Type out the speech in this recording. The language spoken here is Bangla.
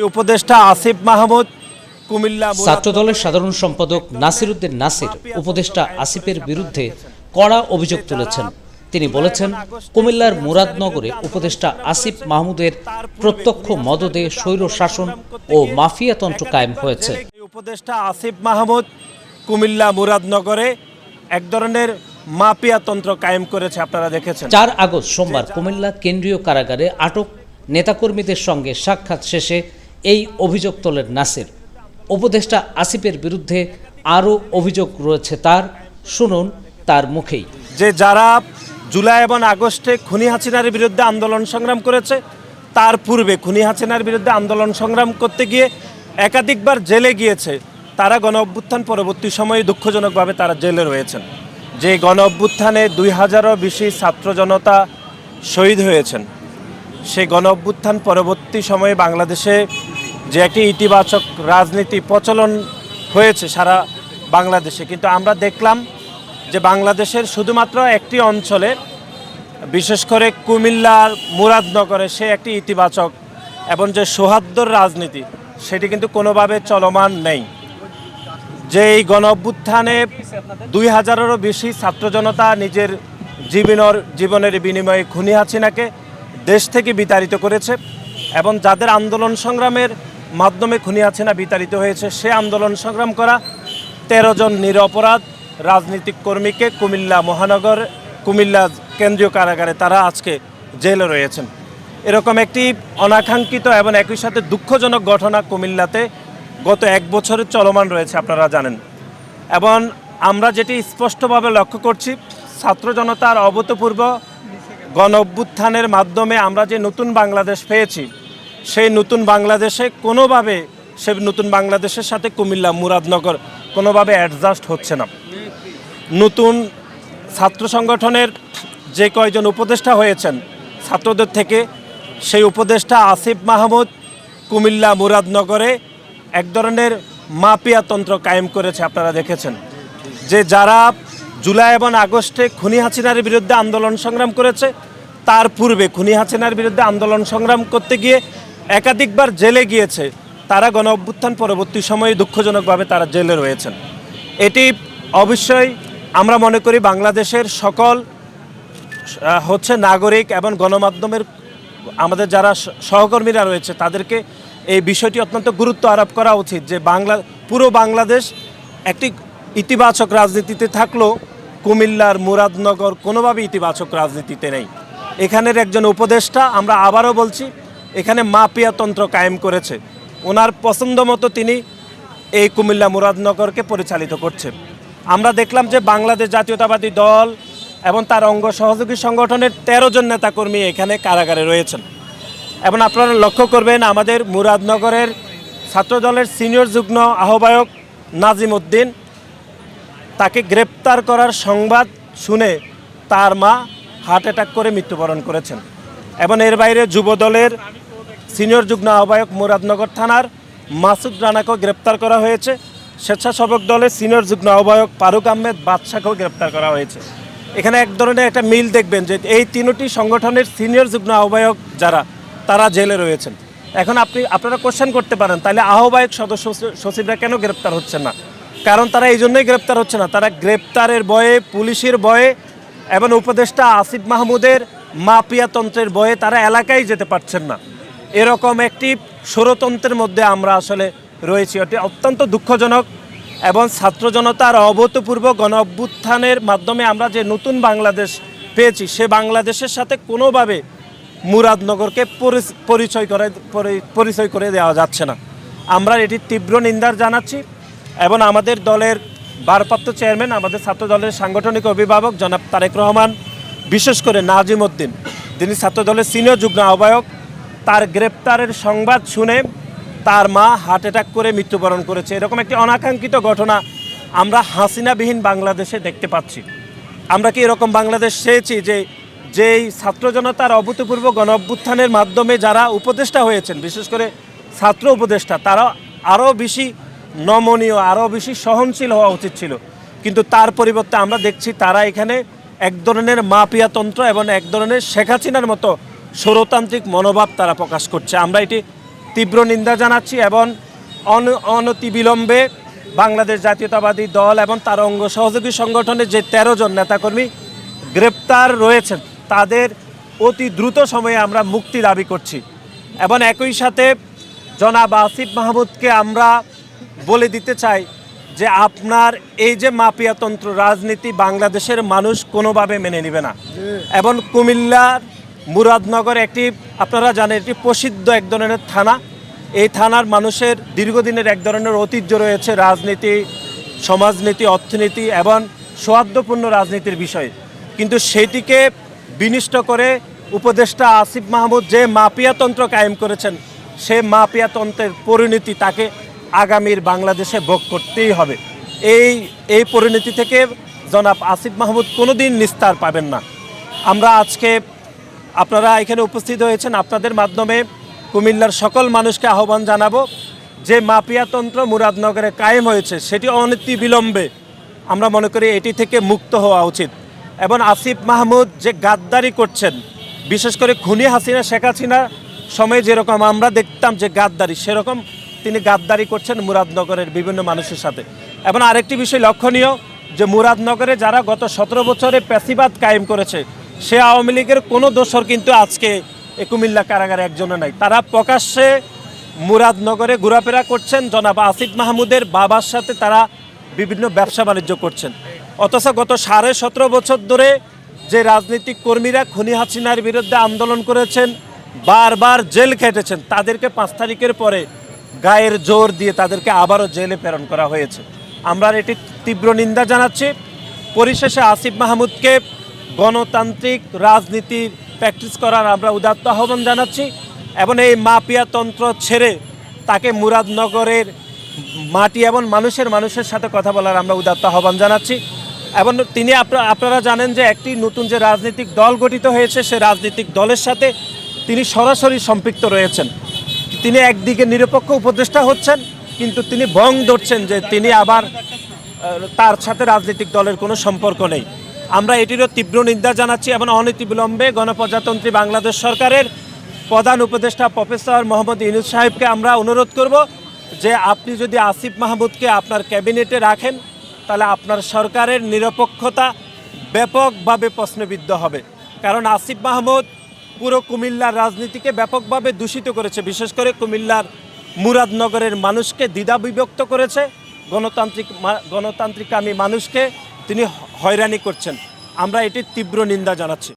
এই উপদেষ্টা আসিফ মাহমুদ কুমিল্লা ছাত্রদলের সাধারণ সম্পাদক নাসির উদ্দিন নাসির উপদেষ্টা আসিফের বিরুদ্ধে কড়া অভিযোগ তুলেছেন। তিনি বলেছেন কুমিল্লার মুরাদনগরে উপদেষ্টা আসিফ মাহমুদের প্রত্যক্ষ মদদে স্বৈর শাসন ও মাফিয়াতন্ত্র কায়েম হয়েছে। উপদেষ্টা আসিফ মাহমুদ কুমিল্লা মুরাদনগরে এক ধরনের মাপিয়া তন্ত্র কায়েম করেছে আপনারা দেখেছেন। চার আগস্ট সোমবার কুমিল্লা কেন্দ্রীয় কারাগারে আটক নেতাকর্মীদের সঙ্গে সাক্ষাৎ শেষে এই অভিযোগ তোলেন নাসির। উপদেষ্টা আসিফের বিরুদ্ধে আরও অভিযোগ রয়েছে তার। শুনুন তার মুখেই। যে যারা জুলাই এবং আগস্টে খুনি হাসিনার বিরুদ্ধে আন্দোলন সংগ্রাম করেছে, তার পূর্বে খুনি হাসিনার বিরুদ্ধে আন্দোলন সংগ্রাম করতে গিয়ে একাধিকবার জেলে গিয়েছে, তারা গণ অভ্যুত্থান পরবর্তী সময়ে দুঃখজনকভাবে তারা জেলে রয়েছেন। যে গণ অভ্যুত্থানে দুই হাজারও বেশি ছাত্র জনতা শহীদ হয়েছেন। সেই গণ অভ্যুত্থান পরবর্তী সময়ে বাংলাদেশে যে একটি ইতিবাচক রাজনীতি প্রচলন হয়েছে সারা বাংলাদেশে। কিন্তু আমরা দেখলাম যে বাংলাদেশের শুধুমাত্র একটি অঞ্চলে, বিশেষ করে কুমিল্লার মুরাদনগরে সে একটি ইতিবাচক এবং যে সৌহার্দ্যর রাজনীতি, সেটি কিন্তু কোনোভাবে চলমান নেই। যে এই গণ অভ্যুত্থানে দুই হাজারেরও বেশি ছাত্র জনতা নিজের জীবনের জীবনের বিনিময়ে খুনি হাসিনাকে দেশ থেকে বিতাড়িত করেছে এবং যাদের আন্দোলন সংগ্রামের মাধ্যমে খুনি হাসিনা বিতাড়িত হয়েছে, সে আন্দোলন সংগ্রাম করা তেরো জন নিরপরাধ রাজনৈতিক কর্মীকে কুমিল্লা মহানগর, কুমিল্লা কেন্দ্রীয় কারাগারে তারা আজকে জেলে রয়েছেন। এরকম একটি অনাকাঙ্ক্ষিত এবং একই সাথে দুঃখজনক ঘটনা কুমিল্লাতে গত এক বছরের চলমান রয়েছে, আপনারা জানেন। এবং আমরা যেটি স্পষ্টভাবে লক্ষ্য করছি, ছাত্র জনতার অভূতপূর্ব গণ অভ্যুত্থানের মাধ্যমে আমরা যে নতুন বাংলাদেশ পেয়েছি, সেই নতুন বাংলাদেশে কোনোভাবে সে নতুন বাংলাদেশের সাথে কুমিল্লা মুরাদনগর কোনোভাবে অ্যাডজাস্ট হচ্ছে না। নতুন ছাত্র সংগঠনের যে কয়জন উপদেষ্টা হয়েছেন, ছাত্রদের থেকে সেই উপদেষ্টা আসিফ মাহমুদ কুমিল্লা মুরাদনগরে এক ধরনের মাপিয়াতন্ত্র কায়েম করেছে, আপনারা দেখেছেন। যে যারা জুলাই এবং আগস্টে খুনি হাসিনার বিরুদ্ধে আন্দোলন সংগ্রাম করেছে। তার পূর্বে খুনি হাসিনার বিরুদ্ধে আন্দোলন সংগ্রাম করতে গিয়ে একাধিকবার জেলে গিয়েছে। তারা গণ অভ্যুত্থান পরবর্তী সময়ে দুঃখজনকভাবে তারা জেলে রয়েছেন। এটি অবশ্যই আমরা মনে করি বাংলাদেশের সকল হচ্ছে নাগরিক এবং গণমাধ্যমের, আমাদের যারা সহকর্মীরা রয়েছে তাদেরকে এই বিষয়টি অত্যন্ত গুরুত্ব আরোপ করা উচিত যে বাংলা, পুরো বাংলাদেশ একটি ইতিবাচক রাজনীতিতে থাকলেও কুমিল্লার মুরাদনগর কোনোভাবে ইতিবাচক রাজনীতিতে নেই। এখানের একজন উপদেষ্টা, আমরা আবারও বলছি, এখানে মাপিয়া তন্ত্র কায়েম করেছে। ওনার পছন্দ মতো তিনি এই কুমিল্লা মুরাদনগরকে পরিচালিত করছে আমরা দেখলাম যে বাংলাদেশ জাতীয়তাবাদী দল এবং তার অঙ্গ সহযোগী সংগঠনের তেরো জন নেতাকর্মী এখানে কারাগারে রয়েছেন। এবং আপনারা লক্ষ্য করবেন, আমাদের মুরাদনগরের ছাত্রদলের সিনিয়র যুগ্ম আহ্বায়ক নাজিম উদ্দিন তাকে গ্রেপ্তার করার সংবাদ শুনে তার মা হার্ট অ্যাটাক করে মৃত্যুবরণ করেছেন। এবং এর বাইরে যুবদলের সিনিয়র যুগ্ম আহ্বায়ক মুরাদনগর থানার মাসুদ রানাকেও গ্রেপ্তার করা হয়েছে। স্বেচ্ছাসেবক দলের সিনিয়র যুগ্ম আহ্বায়ক ফারুক আহমেদ বাদশাকেও গ্রেপ্তার করা হয়েছে। এখানে এক ধরনের একটা মিল দেখবেন যে এই তিনটি সংগঠনের সিনিয়র যুগ্ম আহ্বায়ক যারা, তারা জেলে রয়েছেন। এখন আপনি, আপনারা কোশ্চেন করতে পারেন, তাহলে আহ্বায়ক সদস্য সচিবরা কেন গ্রেপ্তার হচ্ছেন না? কারণ তারা এই জন্যই গ্রেপ্তার হচ্ছে না। তারা গ্রেপ্তারের বয়ে পুলিশের বয়ে এবং উপদেষ্টা আসিফ মাহমুদের মাপিয়া তন্ত্রের ভয়ে তারা এলাকায় যেতে পারছেন না। এরকম একটি ষড়তন্ত্রের মধ্যে আমরা আসলে রয়েছি। এটি অত্যন্ত দুঃখজনক এবং ছাত্র জনতার অভূতপূর্ব গণ অভ্যুত্থানের মাধ্যমে আমরা যে নতুন বাংলাদেশ পেয়েছি, সে বাংলাদেশের সাথে কোনোভাবে মুরাদনগরকে পরিচয় করে পরিচয় করে দেওয়া যাচ্ছে না। আমরা এটির তীব্র নিন্দার জানাচ্ছি। এবং আমাদের দলের ভারপ্রাপ্ত চেয়ারম্যান, আমাদের ছাত্র দলের সাংগঠনিক অভিভাবক জনাব তারেক রহমান, বিশেষ করে নাজিম উদ্দিন। তিনি ছাত্র দলের সিনিয়র যুগ্ম আহ্বায়ক। তার গ্রেপ্তারের সংবাদ শুনে তার মা হার্ট অ্যাটাক করে মৃত্যুবরণ করেছে। এরকম একটি অনাকাঙ্ক্ষিত ঘটনা আমরা হাসিনাবিহীন বাংলাদেশে দেখতে পাচ্ছি। আমরা কি এরকম বাংলাদেশ চেয়েছি যে যেই ছাত্র জনতার অভূতপূর্ব গণ অভ্যুত্থানের মাধ্যমে যারা উপদেষ্টা হয়েছেন, বিশেষ করে ছাত্র উপদেষ্টা, তারা আরও বেশি নমনীয়, আরও বেশি সহনশীল হওয়া উচিত ছিল। কিন্তু তার পরিবর্তে আমরা দেখছি তারা এখানে এক ধরনের মাপিয়াতন্ত্র এবং এক ধরনের শেখ হাসিনার মতো স্বরতান্ত্রিক মনোভাব তারা প্রকাশ করছে। আমরা এটি তীব্র নিন্দা জানাচ্ছি এবং অন- অনতিবিলম্বে বাংলাদেশ জাতীয়তাবাদী দল এবং তার অঙ্গ সহযোগী সংগঠনের যে তেরো জন নেতাকর্মী গ্রেপ্তার রয়েছেন, তাদের অতি দ্রুত সময়ে আমরা মুক্তি দাবি করছি। এবং একই সাথে জনাব আসিফ মাহমুদকে আমরা বলে দিতে চাই যে আপনার এই যে মাফিয়াতন্ত্র রাজনীতি বাংলাদেশের মানুষ কোনোভাবে মেনে নেবে না। এবং কুমিল্লার মুরাদনগর একটি আপনারা জানেন একটি প্রসিদ্ধ এক ধরনের থানা। এই থানার মানুষের দীর্ঘদিনের এক ধরনের ঐতিহ্য রয়েছে রাজনীতি সমাজনীতি অর্থনীতি এবং সৌহার্দ্যপূর্ণ রাজনীতির বিষয়ে। কিন্তু সেটিকে বিনিষ্ট করে উপদেষ্টা আসিফ মাহমুদ যে মাফিয়াতন্ত্র কায়েম করেছেন সে মাফিয়াতন্ত্রের পরিণতি তাকে আগামীর বাংলাদেশে ভোগ করতেই হবে। এই এই পরিণতি থেকে জনাব আসিফ মাহমুদ কোনোদিন নিস্তার পাবেন না। আমরা আজকে আপনারা এখানে উপস্থিত হয়েছেন, আপনাদের মাধ্যমে কুমিল্লার সকল মানুষকে আহ্বান জানাব, যে মাফিয়াতন্ত্র মুরাদনগরে কায়েম হয়েছে, সেটি অনতি বিলম্বে আমরা মনে করি এটি থেকে মুক্ত হওয়া উচিত। এবং আসিফ মাহমুদ যে গাদ্দারি করছেন, বিশেষ করে খুনি হাসিনা, শেখ হাসিনা সময়ে যেরকম আমরা দেখতাম যে গাদ্দারি, সেরকম তিনি গাদ্দারি করছেন মুরাদনগরের বিভিন্ন মানুষের সাথে। এবং আরেকটি বিষয় লক্ষণীয়, যে মুরাদনগরে যারা গত সতেরো বছরে প্যাসিবাদ কায়েম করেছে, সে আওয়ামী লীগের কোনো দোষর কিন্তু আজকে এ কুমিল্লা কারাগারে একজনও নাই। তারা প্রকাশ্যে মুরাদনগরে ঘোরাফেরা করছেন, জনাব আসিফ মাহমুদের বাবার সাথে তারা বিভিন্ন ব্যবসা বাণিজ্য করছেন। অথচ গত সাড়ে সতেরো বছর ধরে যে রাজনৈতিক কর্মীরা খুনি হাসিনার বিরুদ্ধে আন্দোলন করেছেন, বারবার জেল খেটেছেন, তাদেরকে পাঁচ তারিখের পরে গায়ের জোর দিয়ে তাদেরকে আবারও জেলে প্রেরণ করা হয়েছে। আমরা এটি তীব্র নিন্দা জানাচ্ছি। পরিশেষে আসিফ মাহমুদকে গণতান্ত্রিক রাজনীতির প্র্যাকটিস করার আমরা উদাত্ত আহ্বান জানাচ্ছি এবং এই মাফিয়াতন্ত্র ছেড়ে তাকে মুরাদনগরের মাটি এবং মানুষের মানুষের সাথে কথা বলার আমরা উদাত্ত আহ্বান জানাচ্ছি। এবং তিনি আপনা- আপনারা জানেন যে একটি নতুন যে রাজনৈতিক দল গঠিত হয়েছে, সে রাজনৈতিক দলের সাথে তিনি সরাসরি সম্পৃক্ত রয়েছেন। তিনি একদিকে নিরপেক্ষ উপদেষ্টা হচ্ছেন, কিন্তু তিনি বং ধরছেন যে তিনি আবার তার সাথে রাজনৈতিক দলের কোনো সম্পর্ক নেই। আমরা এটিরও তীব্র নিন্দা জানাচ্ছি এবং অনতিবিলম্বে গণপ্রজাতন্ত্রী বাংলাদেশ সরকারের প্রধান উপদেষ্টা প্রফেসর মোহাম্মদ ইনুজ সাহেবকে আমরা অনুরোধ করব যে আপনি যদি আসিফ মাহমুদকে আপনার ক্যাবিনেটে রাখেন, তাহলে আপনার সরকারের নিরপেক্ষতা ব্যাপকভাবে প্রশ্নবিদ্ধ হবে। কারণ আসিফ মাহমুদ পুরো কুমিল্লার রাজনীতিকে ব্যাপকভাবে দূষিত করেছে। বিশেষ করে কুমিল্লার মুরাদনগরের মানুষকে দ্বিধা বিভক্ত করেছে। গণতান্ত্রিক মা- গণতান্ত্রিকামী মানুষকে তিনি হয়রানি করছেন। আমরা এটির তীব্র নিন্দা জানাচ্ছি।